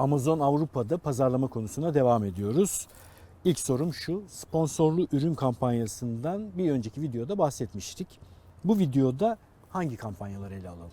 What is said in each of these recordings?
Amazon Avrupa'da pazarlama konusuna devam ediyoruz. İlk sorum şu. Sponsorlu ürün kampanyasından bir önceki videoda bahsetmiştik. Bu videoda hangi kampanyaları ele alalım?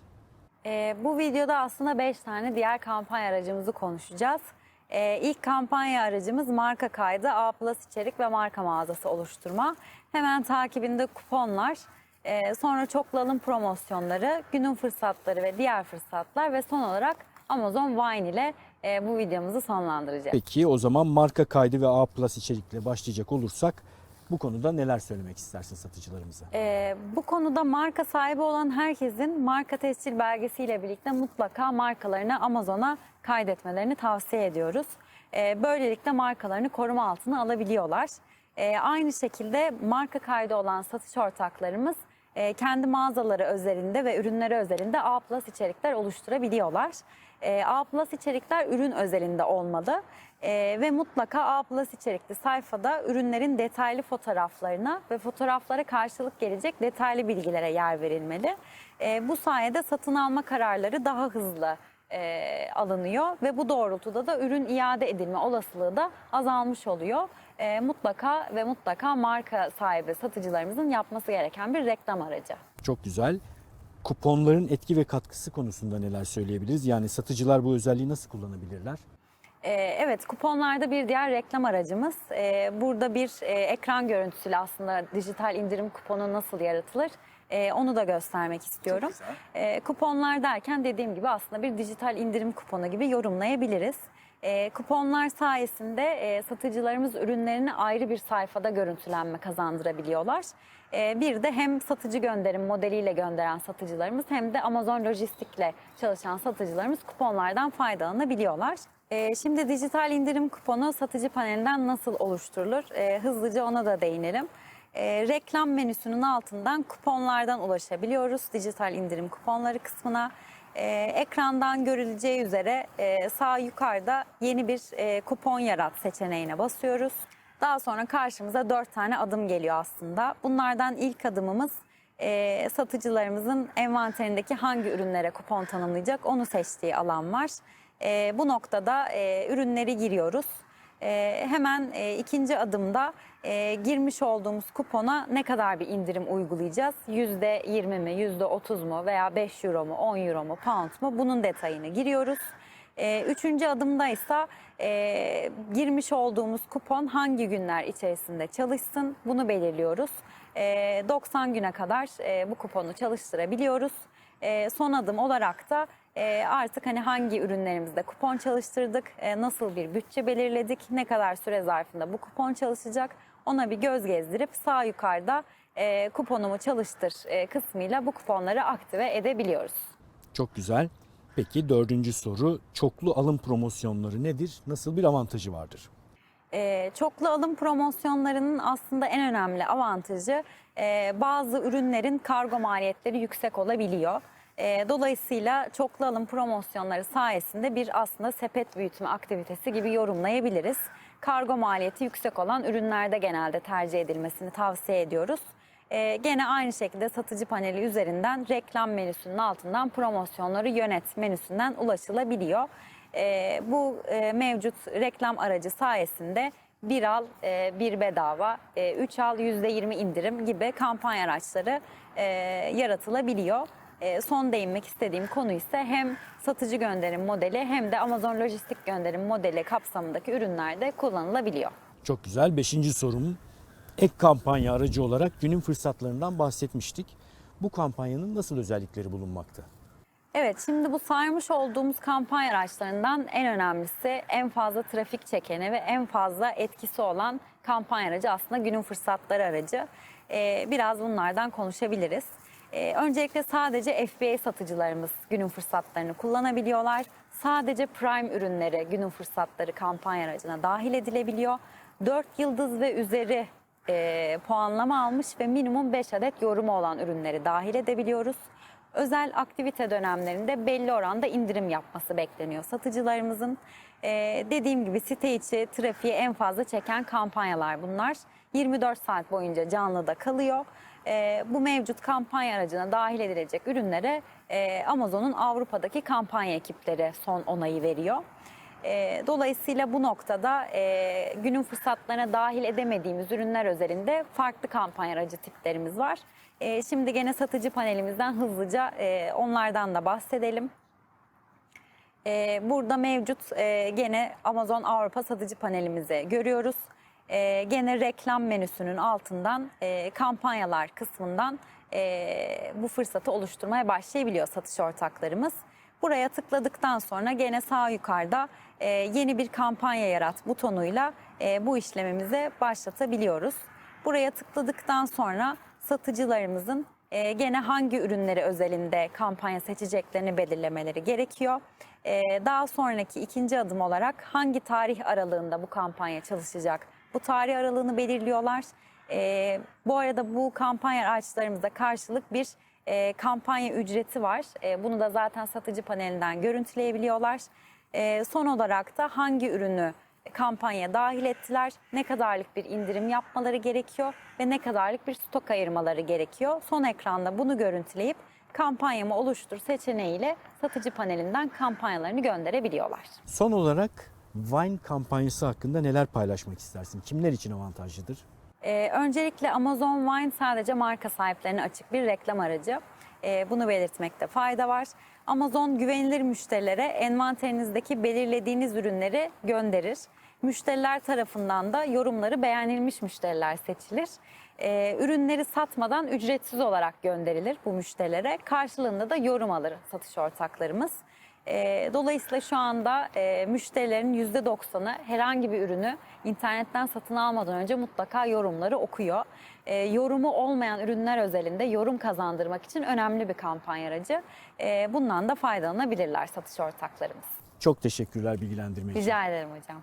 Ee, bu videoda aslında 5 tane diğer kampanya aracımızı konuşacağız. Ee, ilk kampanya aracımız marka kaydı, A Plus içerik ve marka mağazası oluşturma. Hemen takibinde kuponlar, ee, sonra çoklu alım promosyonları, günün fırsatları ve diğer fırsatlar ve son olarak Amazon Wine ile e, bu videomuzu sonlandıracağız. Peki o zaman marka kaydı ve A Plus içerikle başlayacak olursak bu konuda neler söylemek istersin satıcılarımıza? Ee, bu konuda marka sahibi olan herkesin marka tescil belgesiyle birlikte mutlaka markalarını Amazon'a kaydetmelerini tavsiye ediyoruz. Ee, böylelikle markalarını koruma altına alabiliyorlar. Ee, aynı şekilde marka kaydı olan satış ortaklarımız e, kendi mağazaları özelinde ve ürünleri özelinde A içerikler oluşturabiliyorlar. E, A Plus içerikler ürün özelinde olmalı E, ve mutlaka A Plus içerikli sayfada ürünlerin detaylı fotoğraflarına ve fotoğraflara karşılık gelecek detaylı bilgilere yer verilmeli. E, bu sayede satın alma kararları daha hızlı e, alınıyor ve bu doğrultuda da ürün iade edilme olasılığı da azalmış oluyor. E, mutlaka ve mutlaka marka sahibi satıcılarımızın yapması gereken bir reklam aracı. Çok güzel. Kuponların etki ve katkısı konusunda neler söyleyebiliriz? Yani satıcılar bu özelliği nasıl kullanabilirler? Ee, Evet, kuponlarda bir diğer reklam aracımız. Ee, Burada bir e, ekran görüntüsüyle aslında dijital indirim kuponu nasıl yaratılır e, onu da göstermek istiyorum. Ee, Kuponlar derken dediğim gibi aslında bir dijital indirim kuponu gibi yorumlayabiliriz. Ee, Kuponlar sayesinde e, satıcılarımız ürünlerini ayrı bir sayfada görüntülenme kazandırabiliyorlar. Ee, Bir de hem satıcı gönderim modeliyle gönderen satıcılarımız hem de Amazon Lojistik'le çalışan satıcılarımız kuponlardan faydalanabiliyorlar. Ee, Şimdi dijital indirim kuponu satıcı panelinden nasıl oluşturulur? Ee, Hızlıca ona da değinelim. Ee, Reklam menüsünün altından kuponlardan ulaşabiliyoruz. Dijital indirim kuponları kısmına. Ee, Ekrandan görüleceği üzere e, sağ yukarıda yeni bir e, kupon yarat seçeneğine basıyoruz. Daha sonra karşımıza dört tane adım geliyor aslında. Bunlardan ilk adımımız e, satıcılarımızın envanterindeki hangi ürünlere kupon tanımlayacak onu seçtiği alan var. E, bu noktada e, ürünleri giriyoruz. E, hemen e, ikinci adımda e, girmiş olduğumuz kupona ne kadar bir indirim uygulayacağız? %20 mi, %30 mu veya 5 euro mu, 10 euro mu, pound mu bunun detayını giriyoruz. E, üçüncü adımda ise e, girmiş olduğumuz kupon hangi günler içerisinde çalışsın bunu belirliyoruz. E, 90 güne kadar e, bu kuponu çalıştırabiliyoruz. E, son adım olarak da e, artık hani hangi ürünlerimizde kupon çalıştırdık, e, nasıl bir bütçe belirledik, ne kadar süre zarfında bu kupon çalışacak ona bir göz gezdirip sağ yukarıda e, kuponumu çalıştır e, kısmıyla bu kuponları aktive edebiliyoruz. Çok güzel. Peki dördüncü soru çoklu alım promosyonları nedir? Nasıl bir avantajı vardır? Ee, çoklu alım promosyonlarının aslında en önemli avantajı e, bazı ürünlerin kargo maliyetleri yüksek olabiliyor. E, dolayısıyla çoklu alım promosyonları sayesinde bir aslında sepet büyütme aktivitesi gibi yorumlayabiliriz. Kargo maliyeti yüksek olan ürünlerde genelde tercih edilmesini tavsiye ediyoruz. E, gene aynı şekilde satıcı paneli üzerinden reklam menüsünün altından promosyonları yönet menüsünden ulaşılabiliyor. E, bu e, mevcut reklam aracı sayesinde bir al e, bir bedava, e, üç al yüzde yirmi indirim gibi kampanya araçları e, yaratılabiliyor. E, son değinmek istediğim konu ise hem satıcı gönderim modeli hem de Amazon lojistik gönderim modeli kapsamındaki ürünlerde kullanılabiliyor. Çok güzel. Beşinci sorum ek kampanya aracı olarak günün fırsatlarından bahsetmiştik. Bu kampanyanın nasıl özellikleri bulunmakta? Evet şimdi bu saymış olduğumuz kampanya araçlarından en önemlisi en fazla trafik çekeni ve en fazla etkisi olan kampanya aracı aslında günün fırsatları aracı. Ee, biraz bunlardan konuşabiliriz. Ee, öncelikle sadece FBA satıcılarımız günün fırsatlarını kullanabiliyorlar. Sadece Prime ürünleri günün fırsatları kampanya aracına dahil edilebiliyor. 4 yıldız ve üzeri e, puanlama almış ve minimum 5 adet yorumu olan ürünleri dahil edebiliyoruz. Özel aktivite dönemlerinde belli oranda indirim yapması bekleniyor satıcılarımızın. Ee, dediğim gibi site içi trafiği en fazla çeken kampanyalar bunlar. 24 saat boyunca canlıda kalıyor. Ee, bu mevcut kampanya aracına dahil edilecek ürünlere e, Amazon'un Avrupa'daki kampanya ekipleri son onayı veriyor. E, dolayısıyla bu noktada e, günün fırsatlarına dahil edemediğimiz ürünler özelinde farklı kampanya aracı tiplerimiz var. E, şimdi gene satıcı panelimizden hızlıca e, onlardan da bahsedelim. Ee, burada mevcut gene Amazon Avrupa satıcı panelimizi görüyoruz. Ee, gene reklam menüsünün altından e, kampanyalar kısmından e, bu fırsatı oluşturmaya başlayabiliyor satış ortaklarımız. Buraya tıkladıktan sonra gene sağ yukarıda e, yeni bir kampanya yarat butonuyla e, bu işlemimizi başlatabiliyoruz. Buraya tıkladıktan sonra satıcılarımızın e, gene hangi ürünleri özelinde kampanya seçeceklerini belirlemeleri gerekiyor. E, daha sonraki ikinci adım olarak hangi tarih aralığında bu kampanya çalışacak? Bu tarih aralığını belirliyorlar. E, bu arada bu kampanya araçlarımıza karşılık bir e, kampanya ücreti var. E, bunu da zaten satıcı panelinden görüntüleyebiliyorlar. E, son olarak da hangi ürünü kampanya dahil ettiler. Ne kadarlık bir indirim yapmaları gerekiyor ve ne kadarlık bir stok ayırmaları gerekiyor. Son ekranda bunu görüntüleyip kampanyamı oluştur seçeneğiyle satıcı panelinden kampanyalarını gönderebiliyorlar. Son olarak Vine kampanyası hakkında neler paylaşmak istersin? Kimler için avantajlıdır? Ee, öncelikle Amazon Wine sadece marka sahiplerine açık bir reklam aracı. Ee, bunu belirtmekte fayda var. Amazon güvenilir müşterilere envanterinizdeki belirlediğiniz ürünleri gönderir. Müşteriler tarafından da yorumları beğenilmiş müşteriler seçilir. Ee, ürünleri satmadan ücretsiz olarak gönderilir bu müşterilere. Karşılığında da yorum alır satış ortaklarımız. E, dolayısıyla şu anda e, müşterilerin %90'ı herhangi bir ürünü internetten satın almadan önce mutlaka yorumları okuyor. E, yorumu olmayan ürünler özelinde yorum kazandırmak için önemli bir kampanya aracı. E, bundan da faydalanabilirler satış ortaklarımız. Çok teşekkürler bilgilendirme için. Rica ederim hocam.